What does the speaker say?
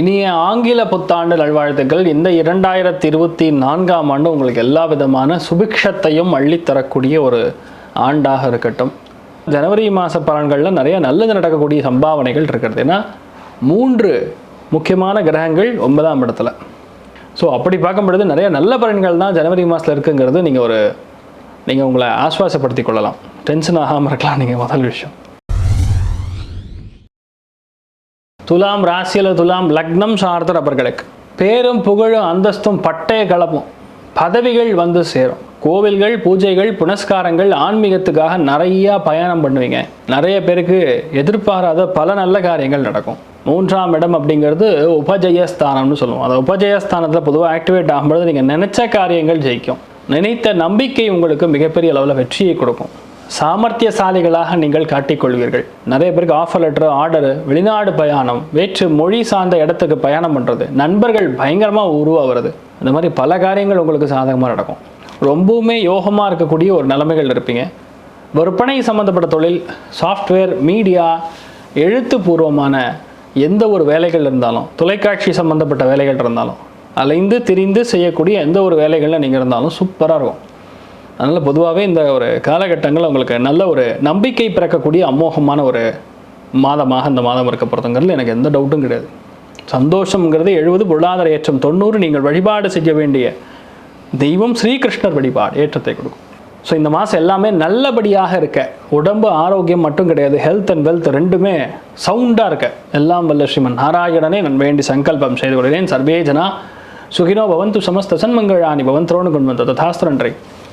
இனிய ஆங்கில புத்தாண்டு நல்வாழ்த்துக்கள். இந்த இரண்டாயிரத்தி இருபத்தி நான்காம் ஆண்டு உங்களுக்கு எல்லா விதமான சுபிக்ஷத்தையும் அள்ளித்தரக்கூடிய ஒரு ஆண்டாக இருக்கட்டும். ஜனவரி மாத பலன்களில் நிறைய நல்லது நடக்கக்கூடிய சம்பாவனைகள் இருக்கிறது. ஏன்னா மூன்று முக்கியமான கிரகங்கள் ஒன்பதாம் இடத்துல. ஸோ அப்படி பார்க்கும் பொழுது நிறைய நல்ல பலன்கள் தான் ஜனவரி மாதத்தில் இருக்குங்கிறது நீங்கள் ஒரு நீங்கள் உங்களை ஆஸ்வாசப்படுத்திக் கொள்ளலாம். டென்ஷன் ஆகாமல் இருக்கலாம் நீங்கள் முதல் விஷயம். துலாம் ராசியில் துலாம் லக்னம் சார்ந்த நபர்களுக்கு பேரும் புகழும் அந்தஸ்தும் பட்டய கலப்பும். பதவிகள் வந்து சேரும். கோவில்கள் பூஜைகள் புனஸ்காரங்கள் ஆன்மீகத்துக்காக நிறையா பயணம் பண்ணுவீங்க. நிறைய பேருக்கு எதிர்பாராத பல நல்ல காரியங்கள் நடக்கும். மூன்றாம் இடம் அப்படிங்கிறது உபஜயஸ்தானம்னு சொல்லுவோம். அந்த உபஜயஸ்தானத்தில் பொதுவாக ஆக்டிவேட் ஆகும்போது நீங்கள் நினைச்ச காரியங்கள் ஜெயிக்கும். நினைத்த நம்பிக்கை உங்களுக்கு மிகப்பெரிய அளவில் வெற்றியை கொடுக்கும். சாமர்த்தியசாலிகளாக நீங்கள் காட்டிக்கொள்வீர்கள். நிறைய பேருக்கு ஆஃபர் லெட்டர் ஆர்டர் வெளிநாடு பயணம் வேற்று மொழி சார்ந்த இடத்துக்கு பயணம் பண்ணுறது நண்பர்கள் பயங்கரமாக உருவாகிறது இந்த மாதிரி பல காரியங்கள் உங்களுக்கு சாதகமாக நடக்கும். ரொம்பவுமே யோகமாக இருக்கக்கூடிய ஒரு நிலைமைகள் இருப்பீங்க. விற்பனை சம்மந்தப்பட்ட தொழில் சாஃப்ட்வேர் மீடியா எழுத்துப்பூர்வமான எந்த ஒரு வேலைகள் இருந்தாலும் தொலைக்காட்சி சம்மந்தப்பட்ட வேலைகள் இருந்தாலும் அலைந்து திரிந்து செய்யக்கூடிய எந்த ஒரு வேலைகளில் நீங்கள் இருந்தாலும் சூப்பராக இருக்கும். அதனால் பொதுவாகவே இந்த ஒரு காலகட்டங்கள் உங்களுக்கு நல்ல ஒரு நம்பிக்கை பிறக்கக்கூடிய அமோகமான ஒரு மாதமாக இந்த மாதம் இருக்க போகிறதுங்கிறது எனக்கு எந்த டவுட்டும் கிடையாது. சந்தோஷங்கிறது எழுபது பொருளாதார ஏற்றம் தொண்ணூறு நீங்கள் வழிபாடு செய்ய வேண்டிய தெய்வம் ஸ்ரீகிருஷ்ணர் வழிபாடு ஏற்றத்தை கொடுக்கும். ஸோ இந்த மாதம் எல்லாமே நல்லபடியாக இருக்க உடம்பு ஆரோக்கியம் மட்டும் கிடையாது ஹெல்த் அண்ட் வெல்த் ரெண்டுமே சவுண்டாக இருக்க. எல்லாம் வல்ல ஸ்ரீமன் நாராயணனே நான் வேண்டி சங்கல்பம் செய்து கொள்கிறேன். சர்வேஜனா சுகினோ பவந்து சமஸ்த சன்மங்களானி பவன் திரோணு கொண்டு வந்த ததாஸ்திரன்றை.